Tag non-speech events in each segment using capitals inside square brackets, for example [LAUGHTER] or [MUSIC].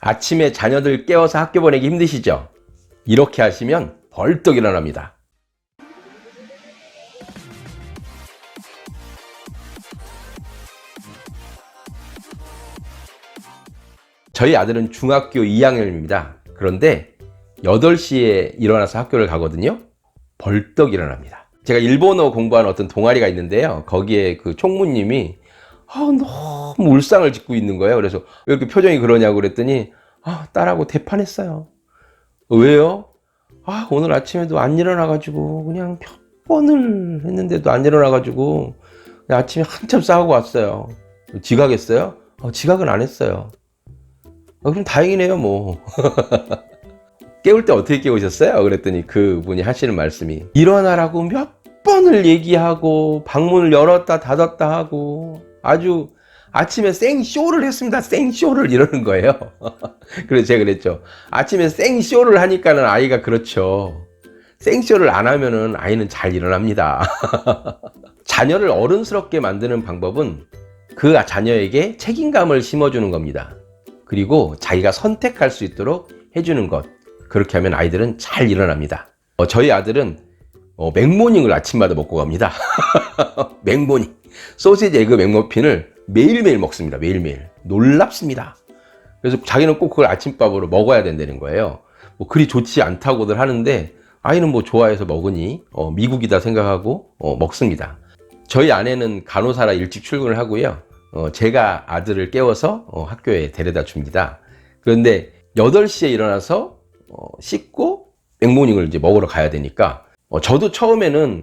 아침에 자녀들 깨워서 학교 보내기 힘드시죠? 이렇게 하시면 벌떡 일어납니다. 저희 아들은 중학교 2학년입니다. 그런데 8시에 일어나서 학교를 가거든요. 벌떡 일어납니다. 제가 일본어 공부하는 어떤 동아리가 있는데요. 거기에 그 총무님이 아, 너무 울상을 짓고 있는 거예요. 그래서 왜 이렇게 표정이 그러냐고 그랬더니 아, 딸하고 대판했어요. 왜요? 아, 오늘 아침에도 안 일어나가지고 그냥 몇 번을 했는데도 안 일어나가지고 아침에 한참 싸우고 왔어요. 지각했어요? 어, 지각은 안 했어요. 어, 그럼 다행이네요, 뭐. [LAUGHS] 깨울 때 어떻게 깨우셨어요? 그랬더니 그분이 하시는 말씀이 일어나라고 몇 번을 얘기하고 방문을 열었다 닫았다 하고 아주 아침에 생쇼를 했습니다. 생쇼를 이러는 거예요. [LAUGHS] 그래서 제가 그랬죠. 아침에 생쇼를 하니까는 아이가 그렇죠. 생쇼를 안 하면은 아이는 잘 일어납니다. [LAUGHS] 자녀를 어른스럽게 만드는 방법은 그 자녀에게 책임감을 심어주는 겁니다. 그리고 자기가 선택할 수 있도록 해주는 것. 그렇게 하면 아이들은 잘 일어납니다. 어, 저희 아들은 어, 맥모닝을 아침마다 먹고 갑니다. [LAUGHS] 맥모닝. 소시지 에그 맥머핀을 매일매일 먹습니다. 매일매일. 놀랍습니다. 그래서 자기는 꼭 그걸 아침밥으로 먹어야 된다는 거예요. 뭐 그리 좋지 않다고들 하는데 아이는 뭐 좋아해서 먹으니 어, 미국이다 생각하고 어, 먹습니다. 저희 아내는 간호사라 일찍 출근을 하고요. 어, 제가 아들을 깨워서 어, 학교에 데려다 줍니다. 그런데 8시에 일어나서 어, 씻고 맥모닝을 이제 먹으러 가야 되니까 어, 저도 처음에는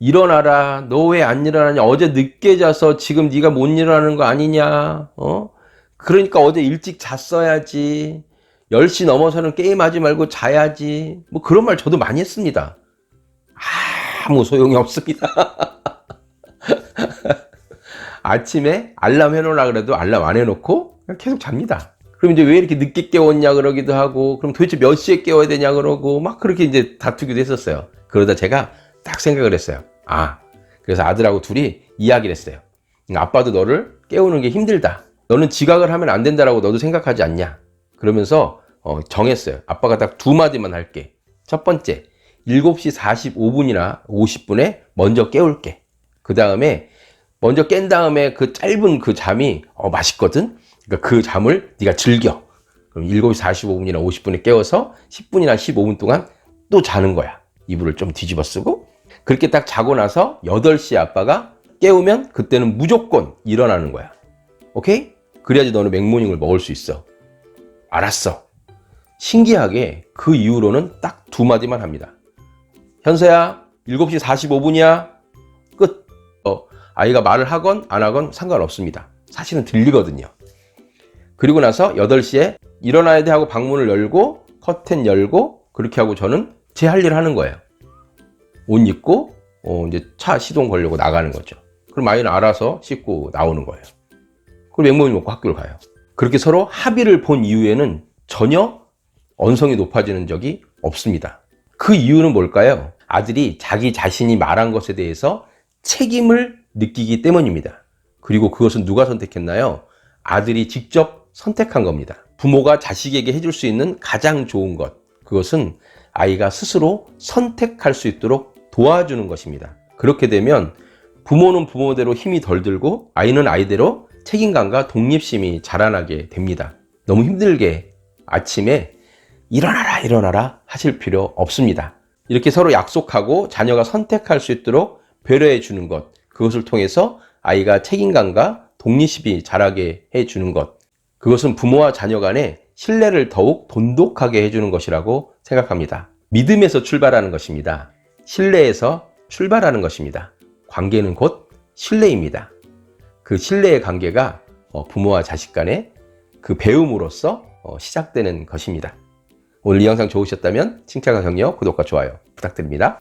일어나라. 너 왜 안 일어나냐? 어제 늦게 자서 지금 네가 못 일어나는 거 아니냐? 어? 그러니까 어제 일찍 잤어야지. 10시 넘어서는 게임하지 말고 자야지. 뭐 그런 말 저도 많이 했습니다. 아무 소용이 없습니다. [LAUGHS] 아침에 알람 해놓으라 그래도 알람 안 해놓고 계속 잡니다. 그럼 이제 왜 이렇게 늦게 깨웠냐 그러기도 하고 그럼 도대체 몇 시에 깨워야 되냐 그러고 막 그렇게 이제 다투기도 했었어요. 그러다 제가 딱 생각을 했어요. 아, 그래서 아들하고 둘이 이야기를 했어요. 아빠도 너를 깨우는 게 힘들다. 너는 지각을 하면 안 된다라고 너도 생각하지 않냐? 그러면서 어, 정했어요. 아빠가 딱 두 마디만 할게. 첫 번째, 7시 45분이나 50분에 먼저 깨울게. 그 다음에 먼저 깬 다음에 그 짧은 그 잠이 어, 맛있거든? 그러니까 그 잠을 네가 즐겨. 그럼 7시 45분이나 50분에 깨워서 10분이나 15분 동안 또 자는 거야. 이불을 좀 뒤집어 쓰고 그렇게 딱 자고 나서 8시에 아빠가 깨우면 그때는 무조건 일어나는 거야. 오케이? 그래야지 너는 맥모닝을 먹을 수 있어. 알았어. 신기하게 그 이후로는 딱 두 마디만 합니다. 현서야, 7시 45분이야. 끝. 어, 아이가 말을 하건 안 하건 상관없습니다. 사실은 들리거든요. 그리고 나서 8시에 일어나야 돼 하고 방문을 열고 커튼 열고 그렇게 하고 저는 제 할 일을 하는 거예요. 옷 입고 어, 이제 차 시동 걸려고 나가는 거죠. 그럼 아이는 알아서 씻고 나오는 거예요. 그리고 맥모닝 먹고 학교를 가요. 그렇게 서로 합의를 본 이후에는 전혀 언성이 높아지는 적이 없습니다. 그 이유는 뭘까요? 아들이 자기 자신이 말한 것에 대해서 책임을 느끼기 때문입니다. 그리고 그것은 누가 선택했나요? 아들이 직접 선택한 겁니다. 부모가 자식에게 해줄 수 있는 가장 좋은 것. 그것은 아이가 스스로 선택할 수 있도록 도와주는 것입니다. 그렇게 되면 부모는 부모대로 힘이 덜 들고 아이는 아이대로 책임감과 독립심이 자라나게 됩니다. 너무 힘들게 아침에 일어나라 일어나라 하실 필요 없습니다. 이렇게 서로 약속하고 자녀가 선택할 수 있도록 배려해 주는 것 그것을 통해서 아이가 책임감과 독립심이 자라게 해 주는 것 그것은 부모와 자녀 간의 신뢰를 더욱 돈독하게 해주는 것이라고 생각합니다. 믿음에서 출발하는 것입니다. 신뢰에서 출발하는 것입니다. 관계는 곧 신뢰입니다. 그 신뢰의 관계가 어, 부모와 자식 간의 그 배움으로써 어, 시작되는 것입니다. 오늘 이 영상 좋으셨다면 칭찬과 격려, 구독과 좋아요 부탁드립니다.